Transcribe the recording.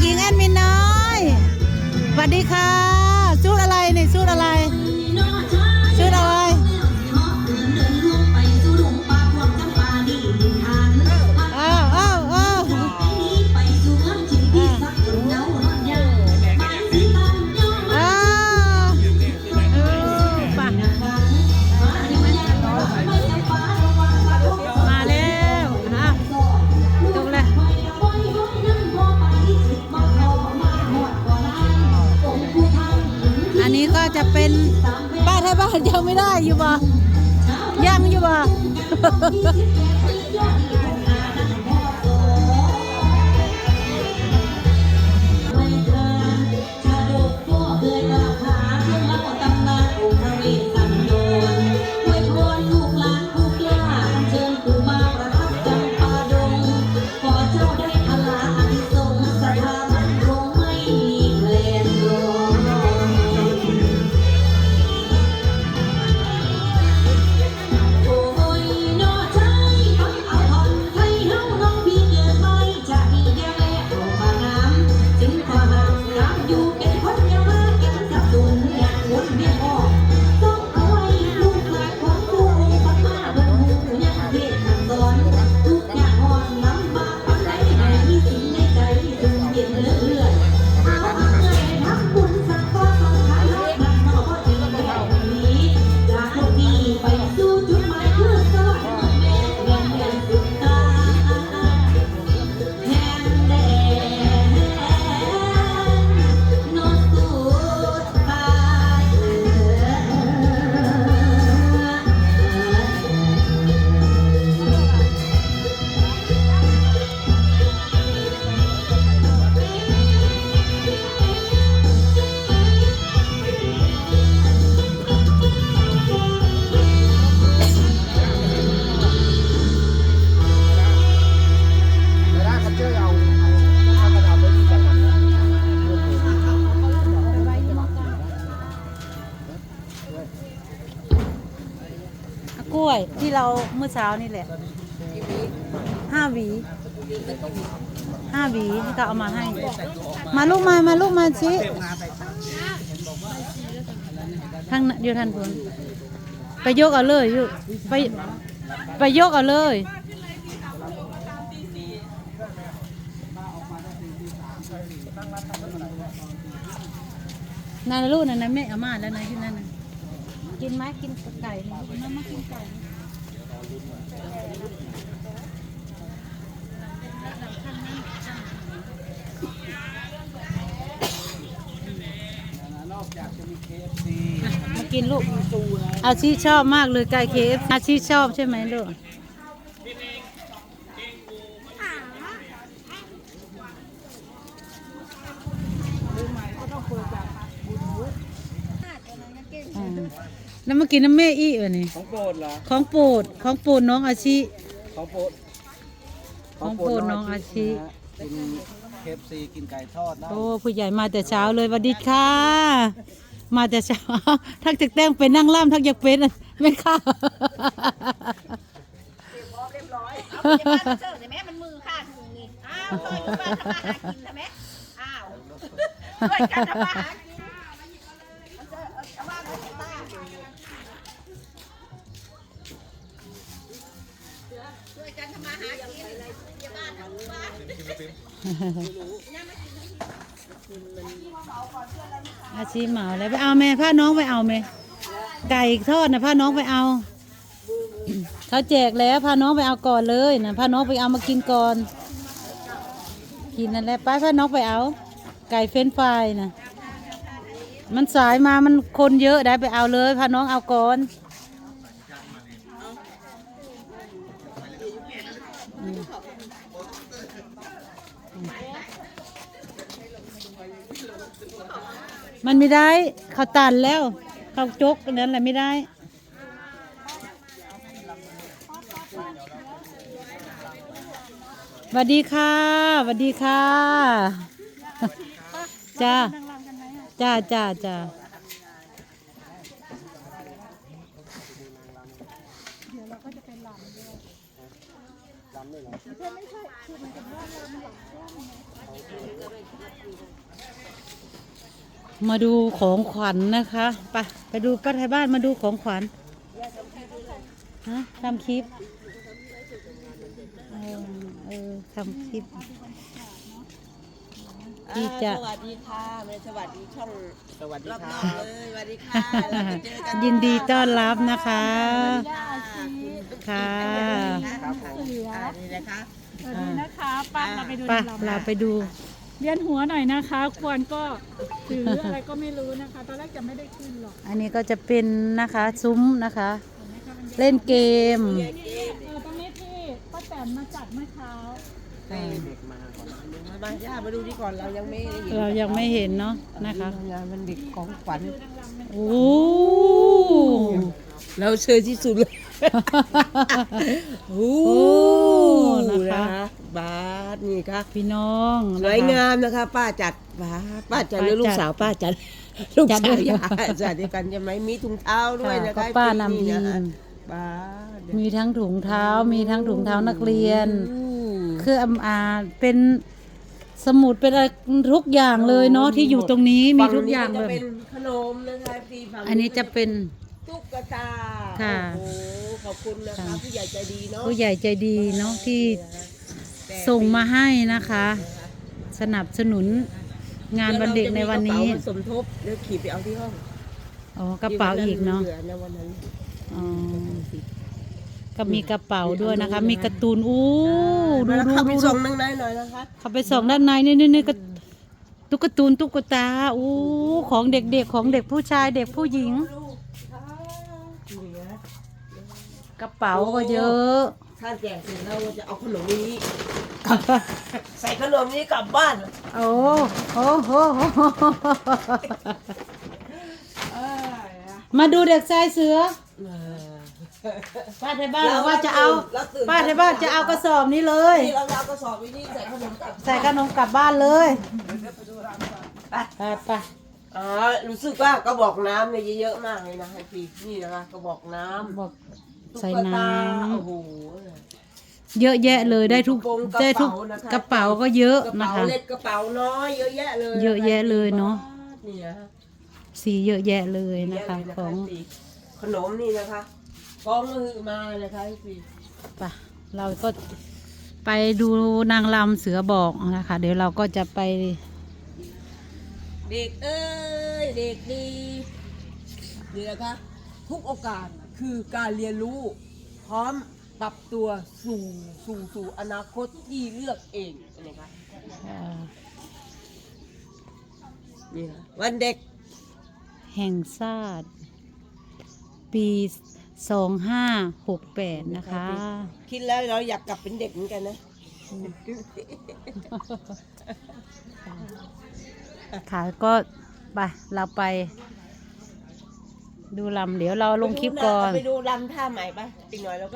หญิงแอดมินน้อยสวัสดีค่ะ จะเป็นป้าไทยบ้านยังไม่ได้อยู่บ่ยังอยู่บ่ กล้วยที่เราเมื่อเช้านี่แหละห้าหวีห้าหวีที่เขาเอามาให้ มาลูกมา มาลูกมาชิทางนั้นอยู่ทันพนไปยกเอาเลยอยู่ไปไปยกเอาเลยนั่นนะลูกนั่นนะแม่เอามาแล้วนะที่นั่นนะ กินไหมกินไก่นี่มามากินไก่มากินลูกอาชีชอบมากเลยไก่เคฟอาชีชอบใช่ไหมลูกอ่าแล้ว มากินน้ำแม่อี้วะนี่ของโปรดเหรอ ของโปรดของโปรดน้องอาชีของโปรดของโปรดน้องอาชีนะฮะกินเคฟซีกินไก่ทอดนะโอ้ผู้ใหญ่มาแต่เช้าเลยสวัสดีค่ะ มาแต่เช้าทักจากแต้งเป็นนั่งล่ำทักอยากเป็นไม่ค่ะเอาไปบ้านเสิร์ฟเลยแม่มันมือข้างถุงนี่อ้าวช่วยอยู่บ้านทำมาหากินนะแม่อ้าวช่วยกันทำมาหากิน ช่วยกันทำมาหากินอย่าบ้านทำบ้านอาชีพเหมาแล้วไปเอาแม่พาน้องไปเอาแม่ไก่ทอดนะพาน้องไปเอาเขาแจกแล้วพาน้องไปเอาก่อนเลยนะพาน้องไปเอามากินก่อน กินนั่นแหละไปพาน้องไปเอา ไก่เฟรนฟรายนะมันสายมามันคนเยอะได้ไปเอาเลยพาน้องเอาก่อน มันไม่ได้ เขาตันแล้ว เขาจกอันนั้นแหละไม่ได้สวัสดีค่ะสวัสดีค่ะ จ้า จ้าจ้าจ้ามา ดูของขวัญนะคะไปไปดูป้าไทยบ้านมาดูของขวัญฮะทำคลิปเออเออทำคลิป ที่จะสวัสดีค่ะแม่สวัสดีช่องสวัสดีรอบคนรัอกบเลยสวัสดีค่ะเราจะเจอกันยินดีต้อนรับนะคะค่ะครับผม อ่านี่นะคะ สวัสดีนะคะป้าเราไปดูไป้าลำเราไปดู เวียนหัวหน่อยนะคะ ควรก็ถืออะไรก็ไม่รู้นะคะ ตอนแรกจะไม่ได้ขึ้นหรอกอันนี้ก็จะเป็นนะคะซุ้มนะคะเล่นเกมเออตรงนี้ที่ป้าแตนมาจัดเมื่อเช้า เด็กมาก่อนมามาย่ามาดูดีก่อนเรายังไม่ได้เห็นเรายังไม่เห็นเนาะนะคะงานมันเด็กของขวัญโอ้เราเชยที่สุดเลย โอ้โอ้นะคะ บาสนี่ค่ะพี่น้องสนะคะวยงามนะคะ ป้าจัดบาสป้าจัดป้าหรือลูจักดสาวป้าจัดลูกจัดสาวด้วยย่าจัดเดียวกันใช่ไหมมีถุงเท้าด้วยนะค่ะคะก็ป้านำทีมนะบาสมีทั้งถุงเท้ามีทั้งถุงเท้านักเรียนอืมคืออำอาเป็นสมุดเป็นอะไรทุกอย่างเลยเนาะที่อยู่ตรงนี้มีทุกอย่างฝั่เลนี้ยจะเป็นขนมนะคะที่ฝั่งอันนี้จะเป็นตุ๊กตาค่ะโอ้โหขอบคุณนะคะค่ะผู้ใหญ่ใจดีเนาะผู้ใหญ่ใจดีเนาะที่แต่ ส่งมาให้นะคะ สนับสนุนงานวันเด็กในวันนี้เดี๋ยเราจะมีกระเป๋ามาสมทบเดี๋ยวขี่ไปเอาที่ห้องอ๋อกระเป๋าอีกเนาะหลืในวันนั้นอ๋อก็มีกระเป๋าด้วยนะคะ มีการ์ตูนอู้ดูแล้วดูเข้าไปดูส่งนั่งในหน่อยนะคะเข้าไปส่องด้านในนี่นี่นี่ก็ตุ๊กตาตูนตุ๊กตาอู้ของเด็กๆของเด็กผู้ชายเด็กผู้หญิงลูกค่ะนี่นะกระเป๋าก็เยอะ ถ้าแจกเสร็จแล้วเราจะเอาขนมนี้ ใส่ขนมนี้กลับบ้านโอ้โหโหมาดูเด็กชายเสือป้าไทยบ้านบอกว่าจะเอาเราตื่นป้าไทยบ้านจะเอากระสอบนี้เลย นี่เราเอากระสอบไปนี่ใส่ขนมกลับใส่ขนมกลับบ้านเลยไปไปอ๋อรู้สึกว่ากระบอกน้ำเนี่ยเยอะๆมากเลยนะให้พี่นี่นะคะกระบอกน้ำบอก ตุ๊กตาใส่น้โอ้โหำเยอะแยะเลยได้ทุกกระโปรงได้ทุกกระเป๋านะคะ กระเป๋าก็เยอะกระนะเป๋าคะ เล็กกระเป๋าน้อยเยอะแยะเลยเยอะแยะเลยเนอะ นี่นะสีเยอะแยะเลยเยอะนะแยะคะ เลยของพี่ขนมนี่นะคะกองมือมานะคะพี่ไปเราก็ไปดูนางรำเสือบอกนะคะ เดี๋ยวเราก็จะไปเด็กเอ้ยเด็กดีนี่นะคะทุกโอกาส คือการเรียนรู้พร้อมปรับตัวสู่สู่สู่อนาคตที่เลือกเองนะคะเอ่อนี่นะวันเด็กแห่งชาติปีสองห้าหกแปดนะคะ คิดแล้วเราอยากกลับเป็นเด็กเหมือนกันนะ ค่ะก็ไปเราไป ดูลำเดี๋ยวเราลงคลิปก่อน ไปดูลำท่าใหม่ปะอีกหน่อยเราก็